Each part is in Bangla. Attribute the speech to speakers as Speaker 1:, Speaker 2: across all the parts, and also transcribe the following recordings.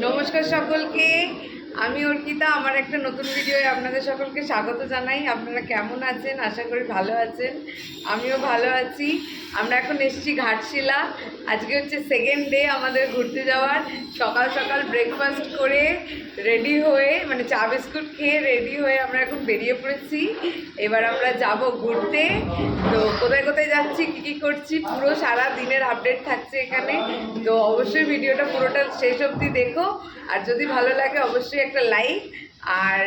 Speaker 1: নমস্কার সকলকে আমি অর্পিতা, আমার একটা নতুন ভিডিওয়ে আপনাদের সকলকে স্বাগত জানাই। আপনারা কেমন আছেন? আশা করি ভালো আছেন। আমিও ভালো আছি। আমরা এখন এসেছি ঘাটশিলা। আজকে হচ্ছে সেকেন্ড ডে আমাদের ঘুরতে যাওয়ার। সকাল সকাল ব্রেকফাস্ট করে রেডি হয়ে মানে চা বিস্কুট খেয়ে রেডি হয়ে আমরা এখন বেরিয়ে পড়েছি। এবার আমরা যাব ঘুরতে। তো কোথায় কোথায় যাচ্ছি, কী কী করছি, পুরো সারা দিনের আপডেট থাকছে এখানে। তো অবশ্যই ভিডিওটা পুরোটা শেষ অবধি দেখো। আর যদি ভালো লাগে অবশ্যই একটা লাইক আর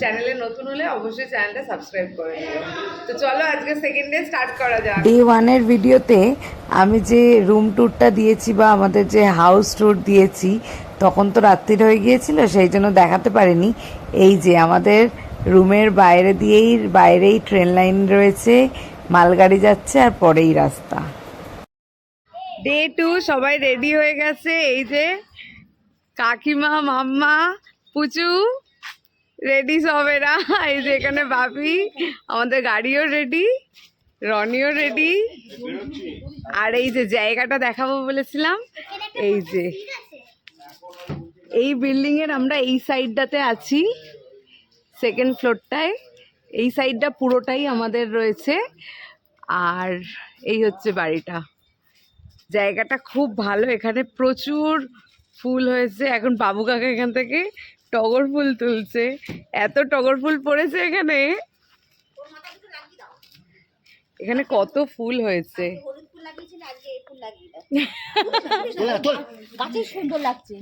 Speaker 1: চ্যানেলে নতুন হলে অবশ্যই চ্যানেলটা সাবস্ক্রাইব করে নিও। তো চলো আজকে সেকেন্ড ডে স্টার্ট করা যাক।
Speaker 2: ডে ওয়ানের ভিডিওতে আমি যে রুম ট্যুরটা দিয়েছি বা আমাদের যে হাউস ট্যুর দিয়েছি তখন তো রাত্রির হয়ে গিয়েছিল সেই জন্য দেখাতে পারিনি। এই যে আমাদের রুমের বাইরে দিয়েই বাইরেই ট্রেন লাইন রয়েছে মালগাড়ি যাচ্ছে আর পরেই রাস্তা।
Speaker 1: ডে টু সবাই রেডি হয়ে গেছে এই যে কাকিমা, মাম্মা, পুচু রেডি সবেরা। এই যে এখানে বাপি আমাদের গাড়িও রেডি রনিও রেডি আর এই যে জায়গাটা দেখাবো বলেছিলাম, এই যে। এই বিল্ডিং এর আমরা এই সাইডটাতে আছি সেকেন্ড ফ্লোরটায় এই সাইডটা পুরোটাই আমাদের রয়েছে। আর এই হচ্ছে বাড়িটা। জায়গাটা খুব ভালো, এখানে প্রচুর ফুল হয়েছে এখন বাবু কাকা এখান থেকে টগর ফুল তুলছে। এত টগর ফুল পড়েছে এখানে। এখানে কত ফুল হয়েছে।
Speaker 3: হলুদ ফুল লাগিয়েছিল আজকে এই ফুল লাগিয়ে দাও। গাছে সুন্দর লাগছে।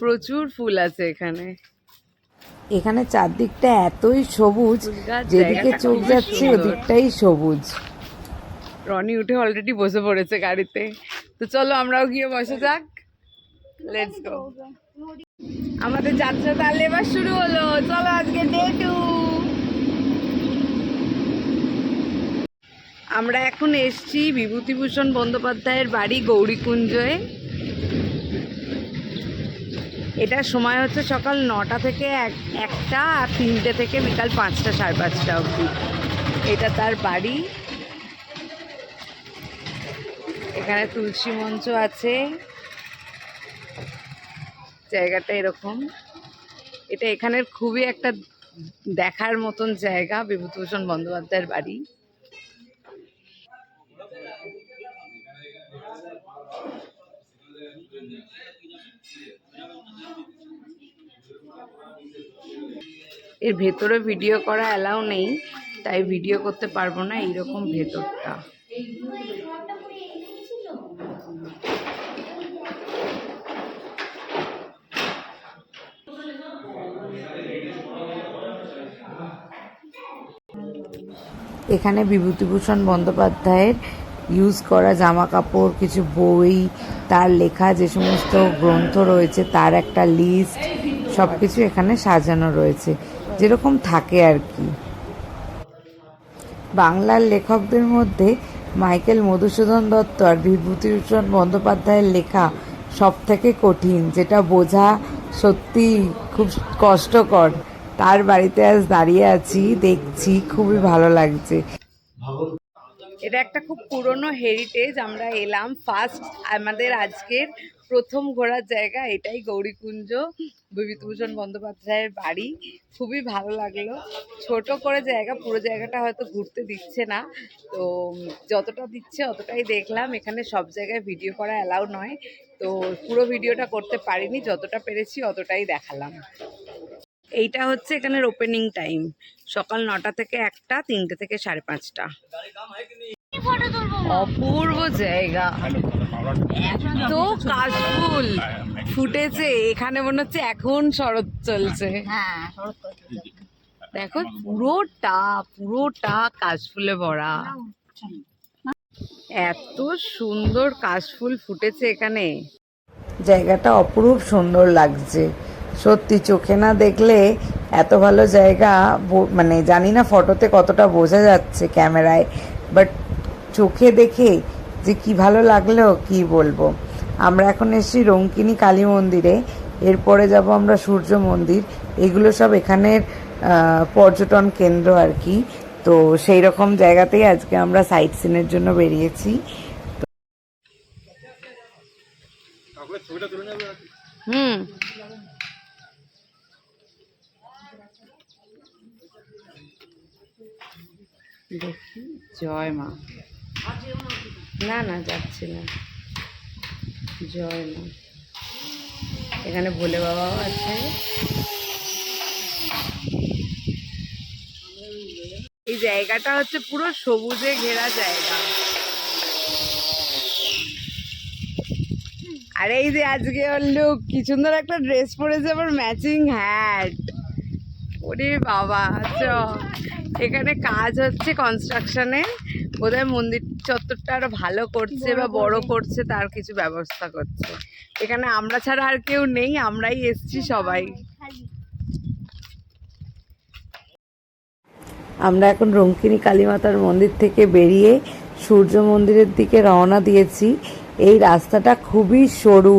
Speaker 1: প্রচুর ফুল আছে এখানে।
Speaker 2: এখানে চারদিকটা এতই সবুজ
Speaker 1: গাছ,
Speaker 2: যেদিকে চোখ যাচ্ছে ওদিকটাই সবুজ।
Speaker 1: রনি উঠে অলরেডি বসে পড়েছে গাড়িতে। তো চলো আমরাও গিয়ে বসে যাক। লেটস গো আমাদের যাত্রা তাহলে এবার শুরু হলো। চলো আজকে ডে টু আমরা এখন এসছি বিভূতিভূষণ বন্দ্যোপাধ্যায়ের বাড়ি গৌরীকুঞ্জয়ে এটার সময় হচ্ছে সকাল নটা থেকে এক, একটা আর তিনটে থেকে বিকাল পাঁচটা, সাড়ে পাঁচটা অবধি। এটা তার বাড়ি। এখানে তুলসী মঞ্চ আছে। জায়গাটা এরকম। এটা এখানের খুবই একটা দেখার মতন জায়গা বিভূতিভূষণ বন্দ্যোপাধ্যায়ের বাড়ি। এর ভেতরে ভিডিও করা অ্যালাউ নেই, তাই ভিডিও করতে পারব না এইরকম ভেতরটা।
Speaker 2: এখানে বিভূতিভূষণ বন্দ্যোপাধ্যায়ের ইউজ করা জামা কাপড় কিছু বই, তার লেখা, যে সমস্ত গ্রন্থ রয়েছে, তার একটা লিস্ট সব কিছু এখানে সাজানো রয়েছে। যেরকম থাকে আর কি। বাংলার লেখকদের মধ্যে মাইকেল মধুসূদন দত্ত আর বিভূতিভূষণ বন্দ্যোপাধ্যায়ের লেখা সব থেকে কঠিন, যেটা বোঝা সত্যি খুব কষ্টকর। তার বাড়িতে আজ দাঁড়িয়ে আছি, দেখছি, খুবই ভালো লাগছে।
Speaker 1: এটা একটা খুব পুরনো হেরিটেজ আমরা এলাম ফার্স্ট আমাদের আজকের প্রথম ঘোরার জায়গা, এটাই গৌরীকুঞ্জ, বিভূতিভূষণ বন্দ্যোপাধ্যায়ের বাড়ি। খুবই ভালো লাগল। ছোট করে জায়গা, পুরো জায়গাটা হয়তো ঘুরতে দিচ্ছে না। তো যতটা দিচ্ছে অতটাই দেখলাম। এখানে সব জায়গায় ভিডিও করা অ্যালাউ নয়। তো পুরো ভিডিওটা করতে পারিনি, যতটা পেরেছি অতটাই দেখালাম। এইটা হচ্ছে এখানের ওপেনিং টাইম সকাল নটা থেকে একটা, তিনটে থেকে সাড়ে পাঁচটা। অপূর্ব জায়গা। এত কাশফুল। ফুটেছে, এখানে মনে হচ্ছে এখন শরৎ চলছে। দেখো, পুরোটা পুরোটা কাশফুলে ভরা। এত সুন্দর কাশফুল ফুটেছে এখানে।
Speaker 2: জায়গাটা অপরূপ সুন্দর লাগছে। সত্যি চোখে না দেখলে এত ভালো জায়গা বো- মানে জানি না ফটোতে কতটা বোঝা যাচ্ছে ক্যামেরায় বাট চোখে দেখে যে কি ভালো লাগল কি বলব। আমরা এখন এসেছি রঙ্কিনী কালী মন্দিরে এরপরে যাব আমরা সূর্য মন্দির। এগুলো সব এখানের পর্যটন কেন্দ্র আর কি। তো সেই রকম জায়গাতেই আজকে আমরা সাইট সিনের জন্য বেরিয়েছি।
Speaker 1: হুম। দেখি। জয় মা। না না, যাচ্ছি না। জয় মা। এখানে ভোলে বাবাও আছে। এই জায়গাটা হচ্ছে পুরো সবুজে ঘেরা জায়গা। আর, এই যে আজকে ওর লুক কি সুন্দর একটা ড্রেস পরেছে, আবার ম্যাচিং হ্যাট ওরে বাবা, চ। এখানে কাজ হচ্ছে কনস্ট্রাকশনে বোধহয় মন্দির চত্বরটা আরও ভালো করছে বা বড় করছে তার কিছু ব্যবস্থা করছে। এখানে আমরা ছাড়া আর কেউ নেই আমরাই এসছি সবাই।
Speaker 2: আমরা এখন রঙ্কিনী কালীমাতার মন্দির থেকে বেরিয়ে সূর্য মন্দিরের দিকে রওনা দিয়েছি। এই রাস্তাটা খুবই সরু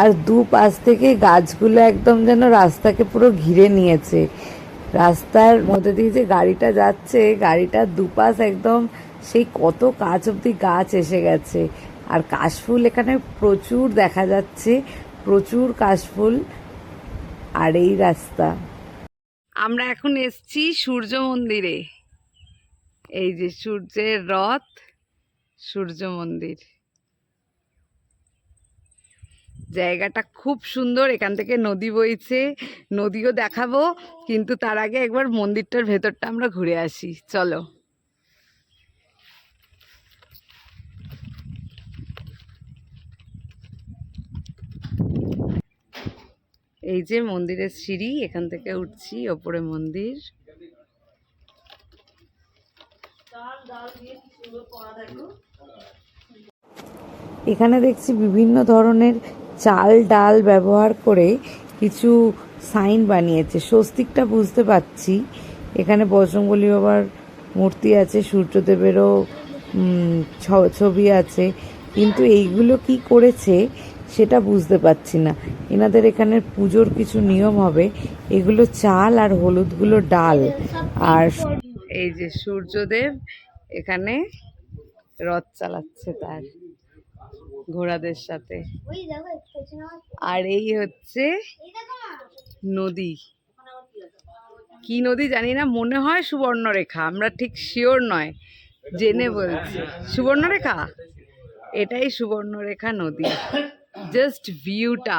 Speaker 2: আর দু পাশ থেকে গাছগুলো একদম যেন রাস্তাকে পুরো ঘিরে নিয়েছে। রাস্তার মধ্যে দিয়ে যে গাড়িটা যাচ্ছে, গাড়িটার দুপাশ একদম সেই কত কাছ অব্দি গাছ এসে গেছে। আর কাশফুল এখানে প্রচুর দেখা যাচ্ছে, প্রচুর কাশফুল। আর এই রাস্তা।
Speaker 1: আমরা এখন এসছি সূর্য মন্দিরে। এই যে সূর্যের রথ, সূর্য মন্দির। জায়গাটা খুব সুন্দর, এখান থেকে নদী বইছে, নদীও দেখাবো, কিন্তু তার আগে একবার মন্দিরটার ভেতরটা আমরা ঘুরে আসি, চলো। এই যে মন্দিরের সিঁড়ি, এখান থেকে উঠছি, ওপরে মন্দির।
Speaker 2: এখানে দেখছি বিভিন্ন ধরনের চাল ডাল ব্যবহার করে কিছু সাইন বানিয়েছে। স্বস্তিকটা বুঝতে পারছি। এখানে বজরঙ্গলী বাবার মূর্তি আছে, সূর্যদেবেরও ছবি আছে। কিন্তু এইগুলো কি করেছে সেটা বুঝতে পারছি না। এনাদের এখানে পুজোর কিছু নিয়ম হবে। এগুলো চাল আর হলুদগুলো ডাল। আর
Speaker 1: এই যে সূর্যদেব এখানে রথ চালাচ্ছে তার। ঘোড়াদের সাথে। আর এই হচ্ছে নদী। কি নদী জানি না মনে হয় সুবর্ণরেখা। আমরা ঠিক শিওর নয় জেনে বলছি। সুবর্ণরেখা? এটাই সুবর্ণরেখা নদী। জাস্ট ভিউটা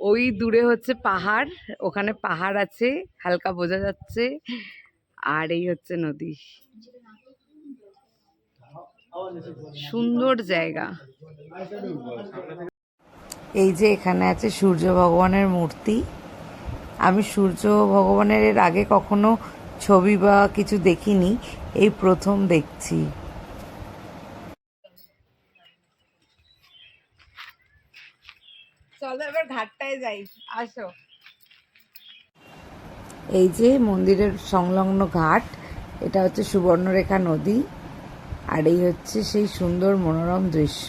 Speaker 1: ওই দূরে হচ্ছে পাহাড় ওখানে পাহাড় আছে হালকা বোঝা যাচ্ছে। আর এই হচ্ছে নদী। সুন্দর জায়গা।
Speaker 2: এই যে এখানে আছে সূর্য ভগবানের মূর্তি। আমি সূর্য ভগবানের এর আগে কখনো ছবি বা কিছু দেখিনি এই প্রথম দেখছি।
Speaker 1: চলো এবার ঘাটটায় যাই আসো।
Speaker 2: এই যে মন্দিরের সংলগ্ন ঘাট এটা হচ্ছে সুবর্ণরেখা নদী। আর এই হচ্ছে সেই সুন্দর মনোরম দৃশ্য।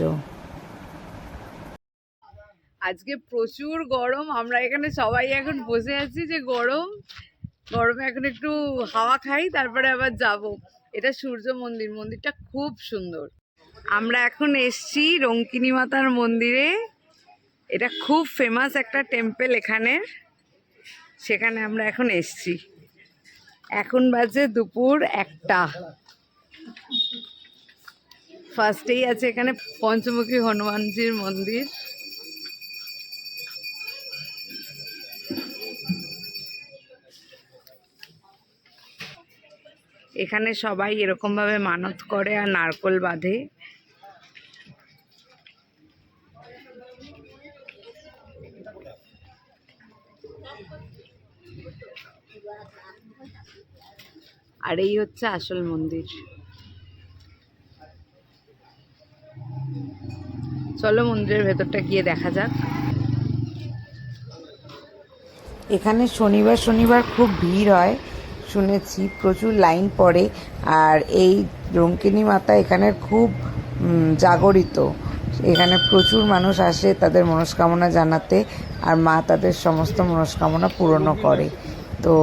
Speaker 1: আজকে প্রচুর গরম। আমরা এখানে সবাই এখন বসে আছি যে গরম। গরমে এখন একটু হাওয়া খাই, তারপরে আবার যাব। এটা সূর্য মন্দির। মন্দিরটা খুব সুন্দর। আমরা এখন এসছি রঙ্কিনী মাতার মন্দিরে। এটা খুব ফেমাস একটা টেম্পেল এখানের সেখানে আমরা এখন এসছি। এখন বাজে দুপুর একটা। ফার্স্টেই আছে এখানে পঞ্চমুখী হনুমানজির মন্দির। এখানে সবাই এরকম ভাবে মানত করে আর নারকোল বাঁধে। আর এই হচ্ছে আসল মন্দির। চলো মন্দিরের ভেতরটা গিয়ে দেখা যাক।
Speaker 2: এখানে শনিবার শনিবার খুব ভিড় হয়, শুনেছি, প্রচুর লাইন পড়ে, আর এই রঙ্কিনী মাতা এখানের খুব জাগরিত। এখানে প্রচুর মানুষ আসে তাদের মনস্কামনা জানাতে, আর মা তাদের সমস্ত মনস্কামনা পূরণও করে। তো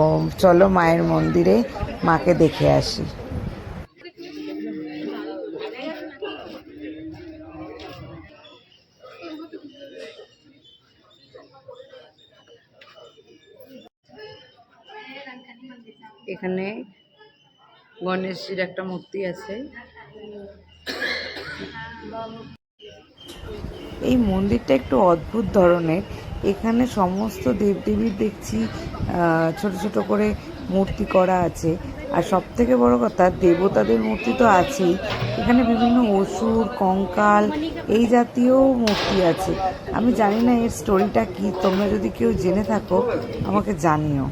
Speaker 2: চলো মায়ের মন্দিরে মাকে দেখে আসি।
Speaker 1: এখানে গণেশজির একটা মূর্তি আছে।
Speaker 2: এই মন্দিরটা একটু অদ্ভুত ধরনের। এখানে সমস্ত দেবদেবীর দেখছি ছোট ছোট করে মূর্তি করা আছে। আর সব থেকে বড় কথা, দেবতাদের মূর্তি তো আছেই। এখানে বিভিন্ন অসুর, কঙ্কাল, এই জাতীয় মূর্তি আছে। আমি জানি না এর স্টোরিটা কি, তোমরা যদি কেউ জেনে থাকো, আমাকে জানিও।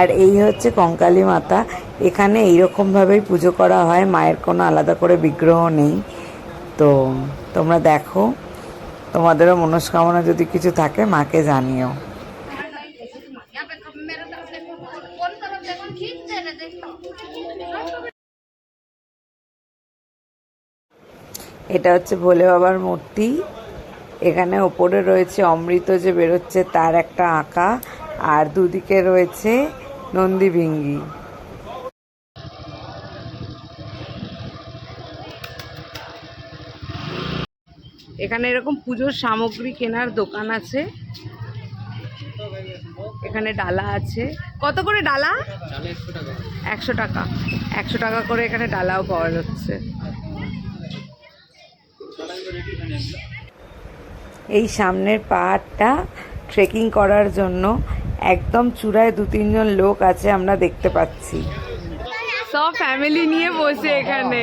Speaker 2: আর এই হচ্ছে কঙ্কালী মাতা। এখানে এইরকমভাবেই পুজো করা হয়, মায়ের কোনো আলাদা করে বিগ্রহ নেই। তো তোমরা দেখো, তোমাদেরও মনস্কামনা যদি কিছু থাকে, মাকে জানিও। এটা হচ্ছে ভোলে বাবার মূর্তি। এখানে ওপরে রয়েছে অমৃত যে বেরোচ্ছে, তার একটা আঁকা। আর দুদিকে রয়েছে নন্দী ভিঙ্গি
Speaker 1: এখানে এরকম পুজোর সামগ্রী কেনার দোকান আছে। এখানে ডালা আছে। কত করে ডালা? একশো টাকা। একশো টাকা করে এখানে ডালাও পাওয়া যাচ্ছে।
Speaker 2: এই সামনের পাহাড়টা ট্রেকিং করার জন্য একদম চূড়ায় দু তিনজন লোক আছে, আমরা দেখতে পাচ্ছি।
Speaker 1: সব ফ্যামিলি নিয়ে বসে এখানে।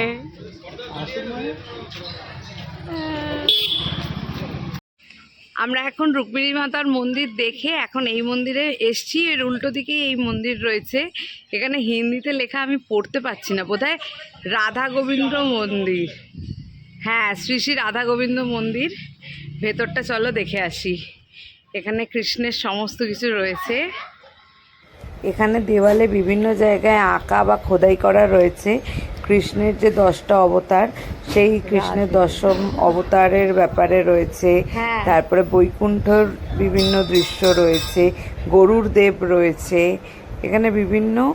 Speaker 1: আমরা এখন রুক্মিণী মাতার মন্দির দেখে এখন এই মন্দিরে এসছি। এর উল্টো দিকে এই মন্দির রয়েছে। এখানে হিন্দিতে লেখা আমি পড়তে পারছি না। বোধহয় রাধা গোবিন্দ মন্দির। হ্যাঁ শ্রী শ্রী রাধা গোবিন্দ মন্দির। ভেতরটা চলো দেখে আসি। এখানে কৃষ্ণের সমস্ত কিছু রয়েছে।
Speaker 2: এখানে দেওয়ালে বিভিন্ন জায়গায় আঁকা বা খোদাই করা রয়েছে। কৃষ্ণের যে দশটা অবতার সেই কৃষ্ণের দশম অবতারের ব্যাপারে রয়েছে।
Speaker 1: হ্যাঁ।
Speaker 2: তারপরে বৈকুণ্ঠর বিভিন্ন দৃশ্য রয়েছে। গরুর দেব রয়েছে। এখানে বিভিন্ন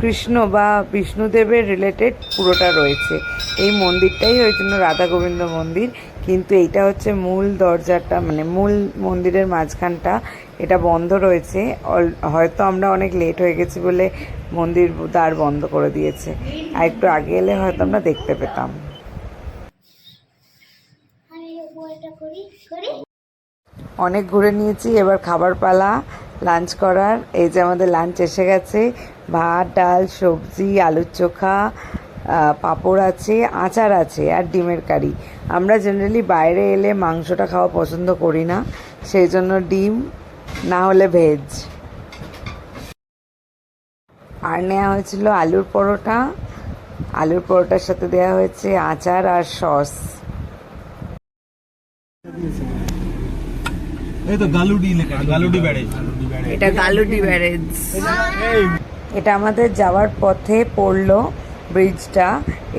Speaker 2: কৃষ্ণ বা বিষ্ণুদেবের রিলেটেড পুরোটা রয়েছে। এই মন্দিরটাই ওই জন্য রাধা গোবিন্দ মন্দির। কিন্তু এইটা হচ্ছে মূল দরজাটা মানে মূল মন্দিরের মাঝখানটা। এটা বন্ধ রয়েছে। হয়তো আমরা অনেক লেট হয়ে গেছি বলে মন্দির দ্বার বন্ধ করে দিয়েছে। আর একটু আগে এলে হয়তো আমরা দেখতে পেতাম। অনেক ঘুরে নিয়েছি। এবার খাবার পালা লাঞ্চ করার। এই যে আমাদের লাঞ্চ এসে গেছে। ভাত, ডাল, সবজি, আলুর চোখা পাঁপড় আছে আচার আছে আর ডিমের কারি। আমরা জেনারেলি বাইরে এলে মাংসটা খাওয়া পছন্দ করি না সেই জন্য ডিম না হলে ভেজ আর নেওয়া হয়েছিল আলুর পরোটা। আলুর পরোটার সাথে দেওয়া হয়েছে আচার আর সস।
Speaker 4: এই তো গালুডি লেখা আছে, গালুডি ব্যারেজ।
Speaker 1: এটা গালুডি ব্যারেজ।
Speaker 2: এটা আমাদের যাওয়ার পথে পড়ল। ব্রিজটা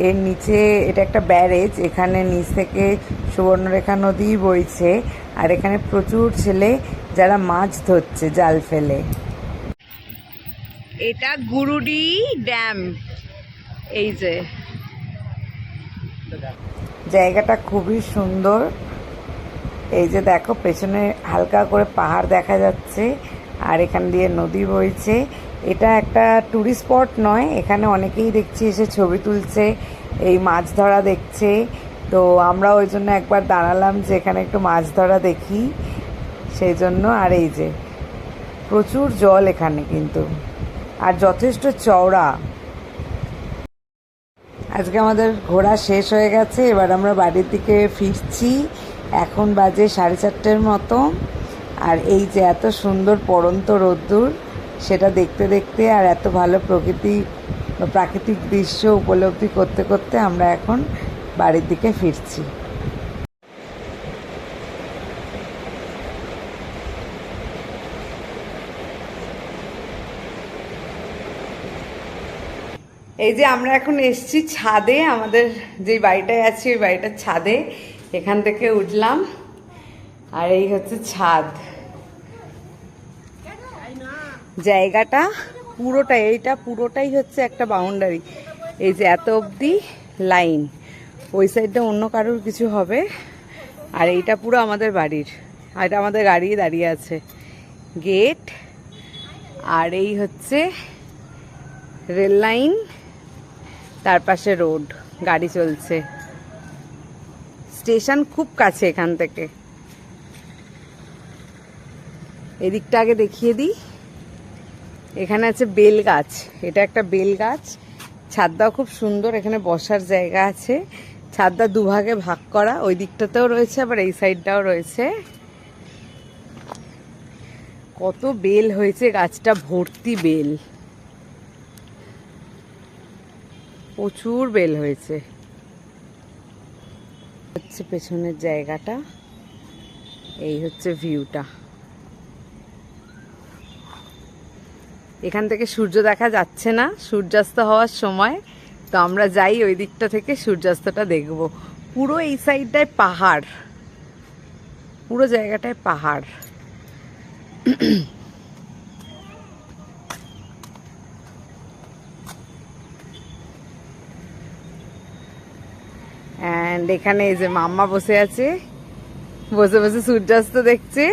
Speaker 2: এর নিচে এটা একটা ব্যারেজ এখানে নিচ থেকে সুবর্ণরেখা নদী বইছে আর এখানে প্রচুর ছেলে যারা মাছ ধরছে জাল ফেলে।
Speaker 1: এটা গুরুডি ড্যাম এই যে।
Speaker 2: জায়গাটা খুবই সুন্দর। এই যে দেখো পেছনে হালকা করে পাহাড় দেখা যাচ্ছে আর এখান দিয়ে নদী বইছে। এটা একটা ট্যুরিস্ট স্পট নয়, এখানে অনেকেই দেখছি এসে ছবি তুলছে, এই মাছ ধরা দেখছে। তো আমরা ওই জন্য একবার দাঁড়ালাম যে এখানে একটু মাছ ধরা দেখি, সেই জন্য আর এই যে, প্রচুর জল এখানে কিন্তু, আর যথেষ্ট চওড়া। আজকে আমাদের ঘোরা শেষ হয়ে গেছে, এবার আমরা বাড়ির দিকে ফিরছি, এখন বাজে সাড়ে চারটের মতো, আর এই যে এত সুন্দর পড়ন্ত রোদ্দুর সেটা দেখতে দেখতে আর এত ভালো প্রকৃতি প্রাকৃতিক দৃশ্য উপলব্ধি করতে করতে আমরা এখন বাড়ির দিকে ফিরছি।
Speaker 1: এই যে আমরা এখন এসছি ছাদে, আমাদের যে বাড়িটায় আছি, ওই বাড়িটার ছাদে। এখান থেকে উঠলাম। আর এই হচ্ছে ছাদ। জায়গাটা পুরোটাই, এইটা পুরোটাই হচ্ছে একটা বাউন্ডারি এই যে এত অবধি লাইন ওই সাইডটা অন্য কারোর কিছু হবে। আর এইটা পুরো আমাদের বাড়ির, আর এটা আমাদের গাড়ি দাঁড়িয়ে আছে। গেট আর এই হচ্ছে রেল লাইন তার পাশে রোড গাড়ি চলছে। স্টেশন খুব কাছে এখান থেকে। এদিকটা আগে দেখিয়ে দিই। এখানে আছে বেল গাছ। এটা একটা বেল গাছ। ছাদটাও খুব সুন্দর, এখানে বসার জায়গা আছে। ছাদটা দুভাগে ভাগ করা, ওই দিকটাতেও রয়েছে, আবার এই সাইডটাও রয়েছে। কত বেল হয়েছে, গাছটা ভর্তি বেল। প্রচুর বেল হয়েছে। হচ্ছে পেছনের জায়গাটা। এই হচ্ছে ভিউটা। এখান থেকে সূর্য দেখা যাচ্ছে না, সূর্যাস্ত হওয়ার সময়। তো আমরা যাই ওই দিকটা থেকে সূর্যাস্তটা দেখব। পুরো এই সাইডটায় পাহাড়। পুরো জায়গাটায় পাহাড়। অ্যান্ড এখানে এই যে মাম্মা বসে আছে। বসে বসে সূর্যাস্ত দেখছে।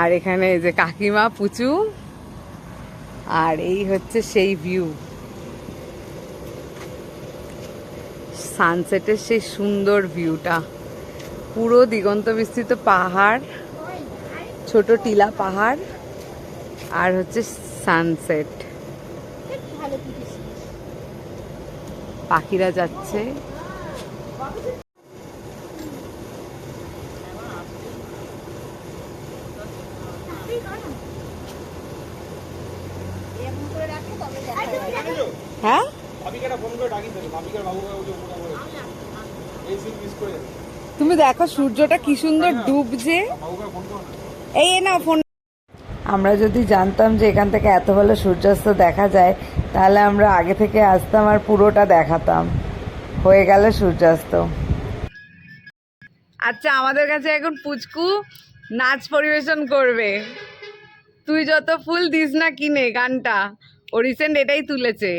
Speaker 1: আর এখানে এই যে কাকিমা, পুচু। আর এই হচ্ছে সেই ভিউ সানসেটের সেই সুন্দর ভিউটা পুরো দিগন্ত বিস্তৃত পাহাড়, ছোট টিলা পাহাড়, আর হচ্ছে সানসেট পাখিরা যাচ্ছে
Speaker 3: এরকম করে রাখলে তবে দেখা যাবে
Speaker 1: হ্যাঁ
Speaker 4: ভাবিকাটা ফোন করে ডাকি দেবে ভাবিকার বাবু বাবু যে মোটা করে এই সিন মিস করে দেবে
Speaker 1: তুমি দেখো সূর্যটা কি সুন্দর ডুবছে। এই না ফোন
Speaker 2: আমরা যদি জানতাম যে এখান থেকে এত ভালো সূর্যাস্ত দেখা যায় তাহলে আমরা আগে থেকে আসতাম আর পুরোটা দেখাতাম। হয়ে গেল সূর্যাস্ত।
Speaker 1: আচ্ছা আমাদের কাছে এখন পুচকু নাচ পরিবেশন করবে। তুই যত ফুল দিস না কিনে গানটা ও রিসেন্ট এটাই তুলেছে।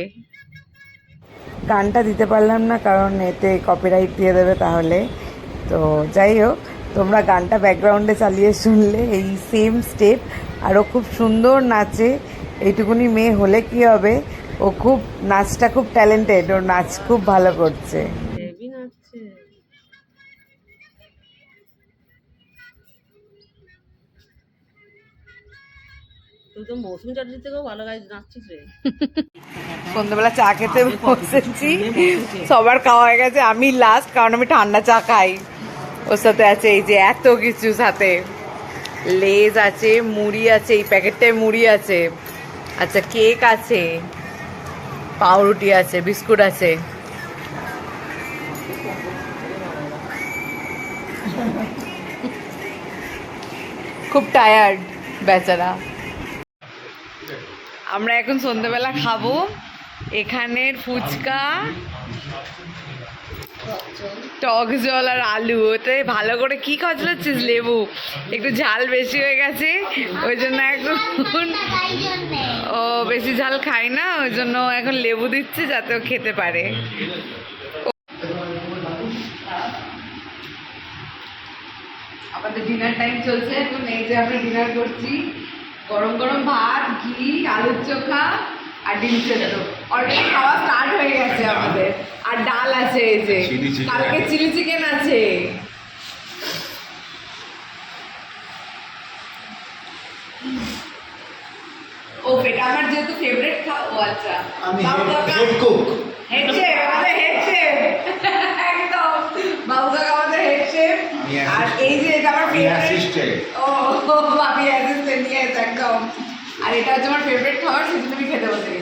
Speaker 2: গানটা দিতে পারলাম না কারণ এতে কপিরাইট দিয়ে দেবে তাহলে। তো যাই হোক তোমরা গানটা ব্যাকগ্রাউন্ডে চালিয়ে শুনলে এই সেম স্টেপ আর ও খুব সুন্দর নাচে এইটুকুনি মেয়ে হলে কি হবে? ও খুব নাচটা খুব ট্যালেন্টেড ওর নাচ খুব ভালো করছে।
Speaker 1: সন্ধ্যাবেলা চা খেতে বসেছি সবার খাওয়া হয়ে গেছে আমি লাস্ট কারণ আমি ঠান্ডা চা খাই। ওর সাথে আছে এই যে এত কিছু সাথে। লেজ আছে, মুড়ি আছে, এই প্যাকেটটায় মুড়ি আছে। আচ্ছা কেক আছে, পাউরুটি আছে, বিস্কুট আছে। খুব টায়ার্ড বেচারা। আমরা এখন সন্ধ্যেবেলা খাব। এখানের ফুচকা টক জল আর আলু, ওতে ভালো করে কি কচলাচ্ছিস, লেবু? একটু ঝাল বেশি হয়ে গেছে, ওই জন্য এখন ও, বেশি ঝাল খায় না, ওই জন্য এখন লেবু দিচ্ছে যাতে ও খেতে পারে। আমাদের ডিনার টাইম চলছে, এখন এই যে আমরা ডিনার করছি, গরম গরম ভাত, ঘি, আলুর চোখা আর ডিম সেদ্ধ অলরেডি খাওয়া স্টার্ট হয়ে গেছে আমাদের। আর ডাল আছে এই যে। কালকে চিলি চিকেন আছে। ও এটা আমার যেহেতু ফেভারিট খাওয়া ও আচ্ছা।
Speaker 5: আমি হেড কুক
Speaker 1: হেড শেফ আমাদের হেড শেফ একদম। বাবু কাকা আমাদের হেড শেফ আর এই যে এটা আমার
Speaker 5: আমি
Speaker 1: ফেভারিট। ও আমি অ্যাসিস্ট্যান্ট ইয়েস একদম। আর এটা হচ্ছে আমার ফেভারিট খাবার সেজন্য আমি খেতে বসে